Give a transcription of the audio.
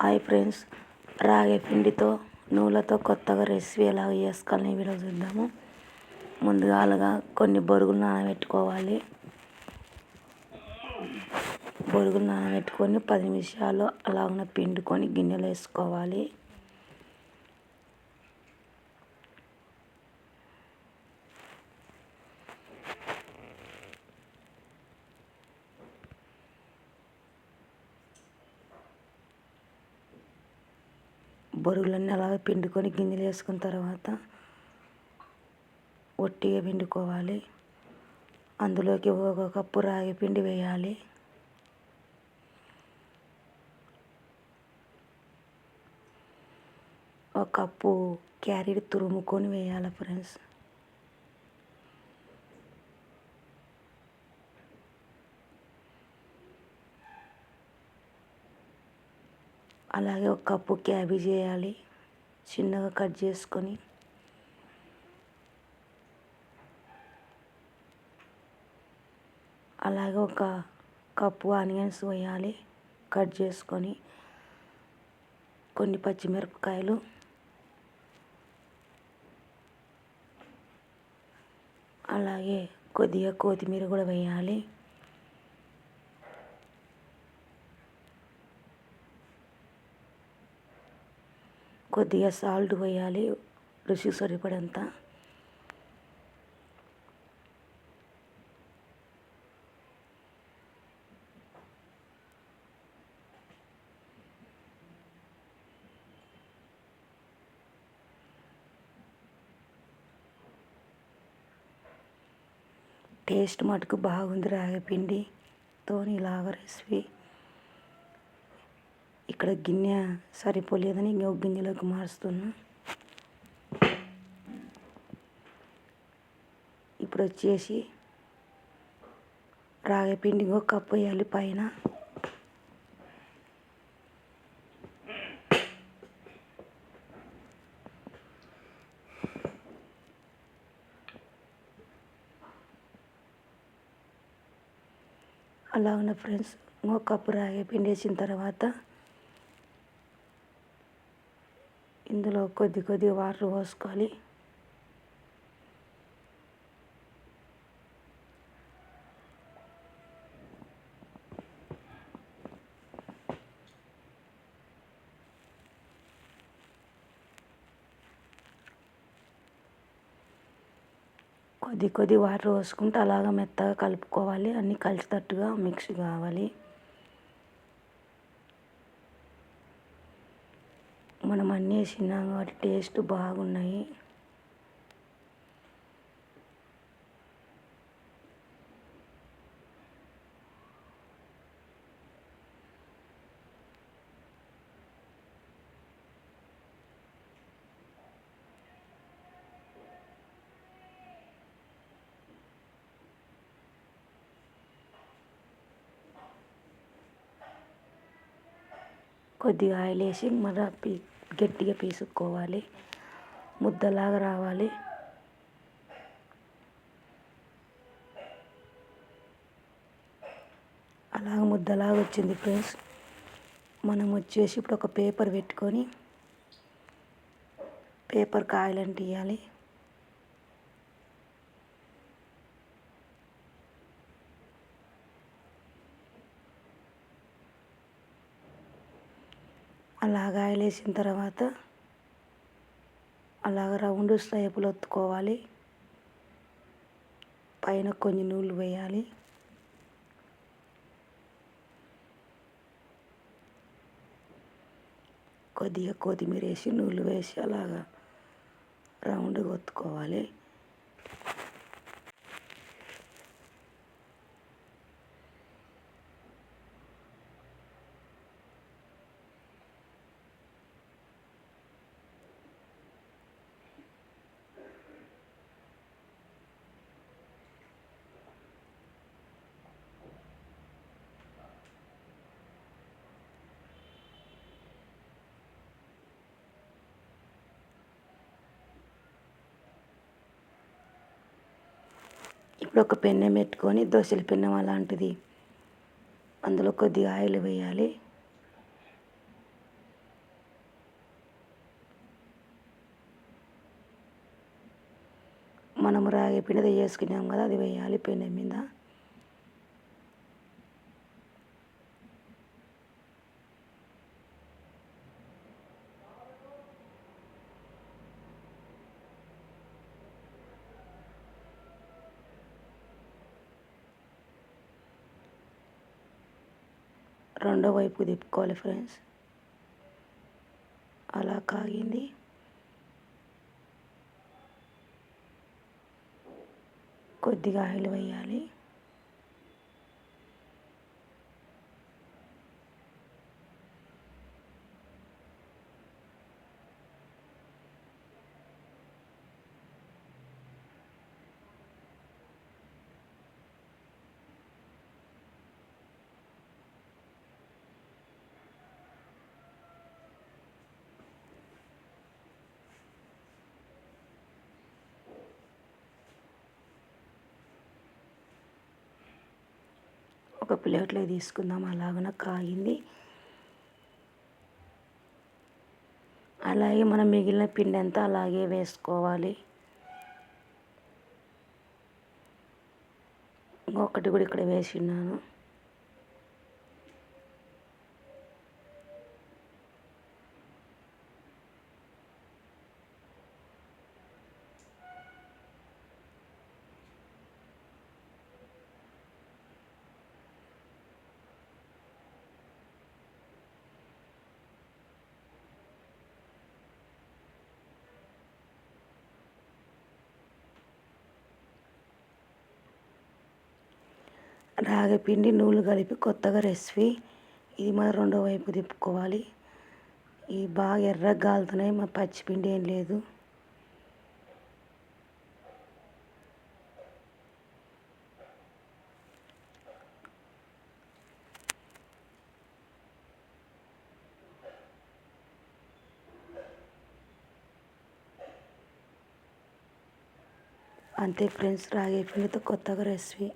Hi friends. రాగి పిండితో నూలతో కొత్తగా రెసిపీ ఎలా చేసుకోవాలని వీడియో చూద్దాము. ముందుగాలుగా కొన్ని బొరుగులు నానబెట్టుకోవాలి. బొరుగులు నానబెట్టుకొని పది నిమిషాలు అలాగనే పిండుకొని గిన్నెలో వేసుకోవాలి. బొరుగులన్నీ అలా పిండుకొని గింజలు వేసుకున్న తర్వాత ఒట్టిగా పిండుకోవాలి. అందులోకి ఒక కప్పు రాగి పిండి వేయాలి. ఒక కప్పు క్యారెట్ తురుముకొని వేయాలి ఫ్రెండ్స్. అలాగే ఒక కప్పు క్యాబేజ్ వేయాలి చిన్నగా కట్ చేసుకొని. అలాగే ఒక కప్పు ఆనియన్స్ వేయాలి. కట్ చేసుకొని. కొన్ని పచ్చిమిరపకాయలు. అలాగే కొద్దిగా కొత్తిమీర కూడా వేయాలి. కొద్దిగా సాల్ట్ వేయాలి రుచి సరిపడంత. టేస్ట్ మటుకు బాగుంది రాగిపిండితో ఇలాగ రెసిపీ. ఇక్కడ గిన్నె సరిపోలేదని ఇంకొక గిన్నెలోకి మారుస్తున్నా. ఇప్పుడు వచ్చేసి రాగిపిండి ఇంకొక కప్పు వేయాలి పైన. అలా ఉన్న ఫ్రెండ్స్ ఇంకొక కప్పు రాగి పిండి వేసిన తర్వాత అందులో కొద్ది కొద్ది వాటర్ పోసుకోవాలి. కొద్ది కొద్ది వాటర్ పోసుకుంటే అలాగ మెత్తగా కలుపుకోవాలి. అన్నీ కలిసేటట్టుగా మిక్స్ కావాలి. మనం అన్నీ వేసినాం కాబట్టి టేస్ట్ బాగున్నాయి. కొద్దిగా ఆయిల్ వేసి మళ్ళీ పీ గట్టిగా పీసుకోవాలి ముద్దలాగా రావాలి. అలాగ ముద్దలాగా వచ్చింది ఫ్రెండ్స్. మనం వచ్చేసి ఇప్పుడు ఒక పేపర్ పెట్టుకొని పేపర్ కాయలు అలాగ ఆయిల్ వేసిన తర్వాత అలాగ రౌండ్ స్టైపులు ఒత్తుకోవాలి. పైన కొన్ని నూళ్ళు వేయాలి. కొద్దిగా కొత్తిమీర వేసి నూనె వేసి అలాగా రౌండ్గా ఒత్తుకోవాలి. ఇప్పుడు ఒక పెన్నెం పెట్టుకొని దోశల పెన్నం అలాంటిది అందులో కొద్దిగా ఆయిల్ వేయాలి. మనము రాగి పిండి వేసుకున్నాం కదా అది వేయాలి పెన్నెం మీద. రెండో వైపు తిప్పుకోవాలి ఫ్రెండ్స్. అలా కాగింది. కొద్దిగా ఆయిల్ వేయాలి. ఒక ప్లేట్లో తీసుకుందాం. అలాగన కాగింది. అలాగే మనం మిగిలిన పిండి అంతా అలాగే వేసుకోవాలి. ఇంకొకటి కూడా ఇక్కడ వేసి ఉన్నాను. వేసిన్నాను రాగిపిండి నూనె కలిపి కొత్తగా రెసిపీ. ఇది మన రెండో వైపు తిప్పుకోవాలి. ఇవి బాగా ఎర్రగా కాలుతున్నాయి మా పచ్చిపిండి ఏం లేదు. అంతే ఫ్రెండ్స్ రాగి పిండితో కొత్తగా రెసిపీ.